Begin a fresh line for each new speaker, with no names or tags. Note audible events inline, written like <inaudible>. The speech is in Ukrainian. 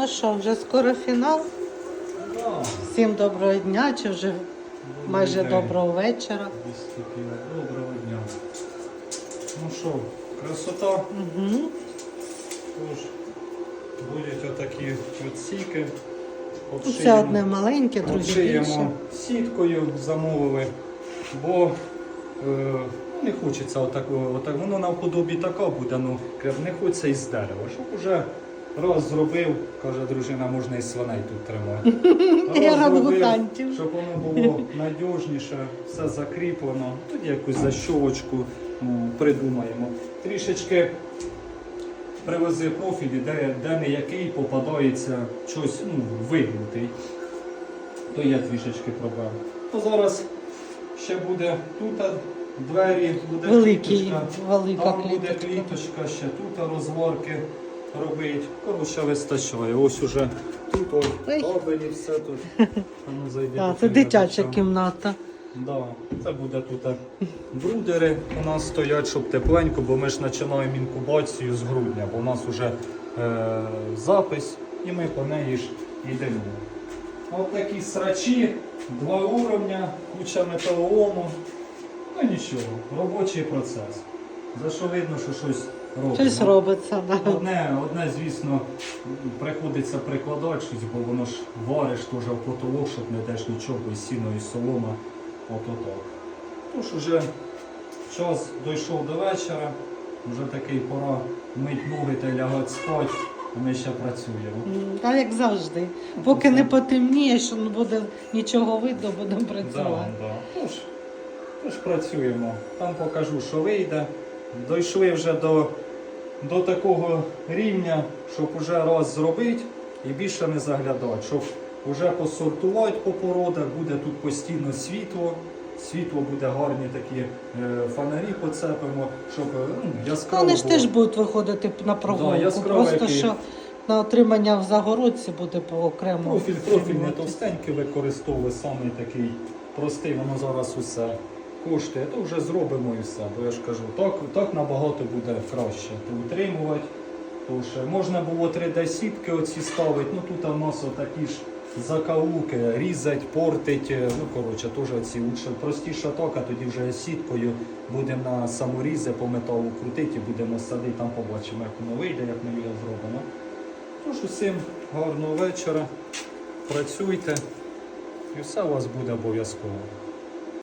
Ну що, вже скоро фінал. Всім доброго дня, чи вже майже доброго вечора.
Доброго дня. Ну що, красота.
Угу.
Тож, будуть отакі от сіки.
Це одне маленьке, друге більше.
Сіткою, замовили, бо е, ну, не хочеться отакого, отак, воно навподобі така буде, ну не хочеться із дерева. Щоб уже раз зробив, каже дружина, можна і свиней тут тримати. <laughs>
І
Раз зробив,
орангутанців.
Щоб воно було надіжніше, все закріплено. Тоді якусь защолочку ну, придумаємо. Трішечки привези профілі, де, де не який попадається щось ну, вигнутий. То є трішечки проблем. То зараз ще буде тут двері, буде
Великий,
кліточка,
велика
там буде
кліточка.
кліточка, ще тут розварки робить. Коротше, вистачає. Ось уже тут ось кабелі, все тут. А ну, зайди до
це дитяча кімната.
Да, це буде тут брудери у нас стоять, щоб тепленько, бо ми ж починаємо інкубацію з грудня, бо у нас вже е, запис і ми по неї ж йдемо. От такі срачі, два уровня, куча металолому. Ну нічого, робочий процес. За що видно, що щось робимо.
Щось робиться, да.
Одне, одне, звісно, приходиться прикладати щось, бо воно ж вариш теж в потолок, щоб не деш нічого, і сіно, і солома. Ото так. Тож уже час дійшов до вечора, вже такий пора мить ноги та лягати спати, а ми ще працюємо.
Та як завжди. Поки не потемніє, що не буде нічого видно, будемо
Да,
працювати.
да. Тож, тож працюємо. Там покажу, що вийде. Дійшли вже до, до такого рівня, щоб уже раз зробити і більше не заглядати. Щоб вже посортувати по породах, буде тут постійно світло. Світло буде гарні такі е, фонарі поцепимо, щоб е, ну, яскраво
Вони ж теж будуть виходити на прогулку.
яскраво,
Просто
який-
що на отримання в загородці буде по окремо.
Профіль, профіль не товстенький використовую, самий такий простий, воно зараз усе коштує, то вже зробимо і все. Бо я ж кажу, так, так набагато буде краще утримувати. Тому що можна було 3D-сітки оці ставити, ну тут у нас такі ж закаулки, різать, портить. е, Ну коротше, теж оці лучше простіша так, а тоді вже сіткою будемо на саморізи по металу крутити будемо садити, там побачимо, як воно вийде, як ми його зробимо. Тож усім гарного вечора, працюйте і все у вас буде обов'язково.